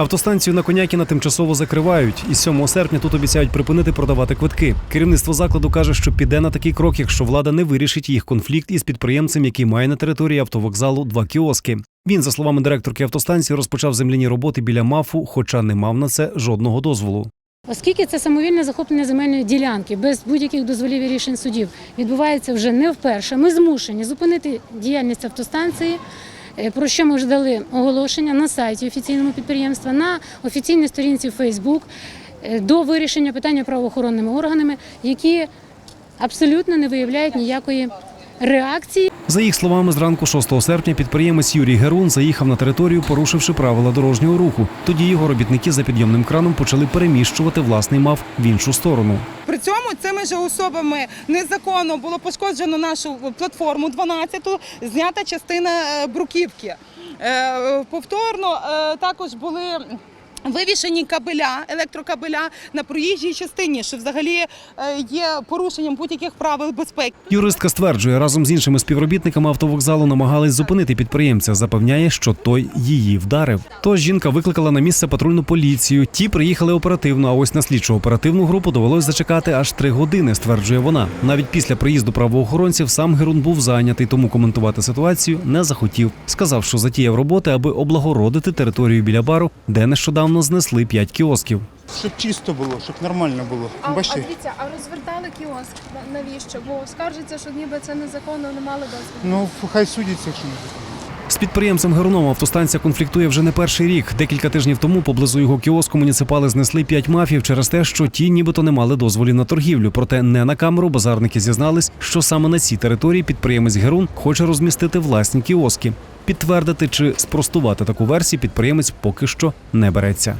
Автостанцію на Конякіна тимчасово закривають, і 7 серпня тут обіцяють припинити продавати квитки. Керівництво закладу каже, що піде на такий крок, якщо влада не вирішить їх конфлікт із підприємцем, який має на території автовокзалу два кіоски. Він, за словами директорки автостанції, розпочав земляні роботи біля мафу, хоча не мав на це жодного дозволу. Оскільки це самовільне захоплення земельної ділянки без будь-яких дозволів і рішень судів відбувається вже не вперше, ми змушені зупинити діяльність автостанції. Е, Про що ми вже дали оголошення на сайті офіційного підприємства, на офіційній сторінці Фейсбук е, до вирішення питання правоохоронними органами, які абсолютно не виявляють ніякої реакції. За їх словами, зранку 6 серпня підприємець Юрій Герун заїхав на територію, порушивши правила дорожнього руху. Тоді його робітники за підйомним краном почали переміщувати власний мав в іншу сторону. Цьому цими ж особами незаконно було пошкоджено нашу платформу 12-ту, знята частина е, бруківки. Е, Повторно е, також були. Вивішені кабеля, електрокабеля на проїжджій частині, що взагалі е, є порушенням будь-яких правил безпеки. Юристка стверджує, разом з іншими співробітниками автовокзалу намагались зупинити підприємця. Запевняє, що той її вдарив. Тож жінка викликала на місце патрульну поліцію. Ті приїхали оперативно. А ось на слідчу оперативну групу довелось зачекати аж три години. Стверджує вона. Навіть після приїзду правоохоронців сам Герун був зайнятий, тому коментувати ситуацію не захотів. Сказав, що затіяв роботи, аби облагородити територію біля бару, де нещодавно знесли п'ять кіосків. Щоб чисто було, щоб нормально було. А, а дивіться, а розвертали кіоск На- навіщо? Бо скаржиться, що ніби це незаконно, не мали дозволу. Ну, хай судяться, якщо не З підприємцем Геруном автостанція конфліктує вже не перший рік. Декілька тижнів тому поблизу його кіоску муніципали знесли п'ять мафів через те, що ті нібито не мали дозволів на торгівлю. Проте не на камеру базарники зізнались, що саме на цій території підприємець Герун хоче розмістити власні кіоски. Підтвердити чи спростувати таку версію підприємець поки що не береться.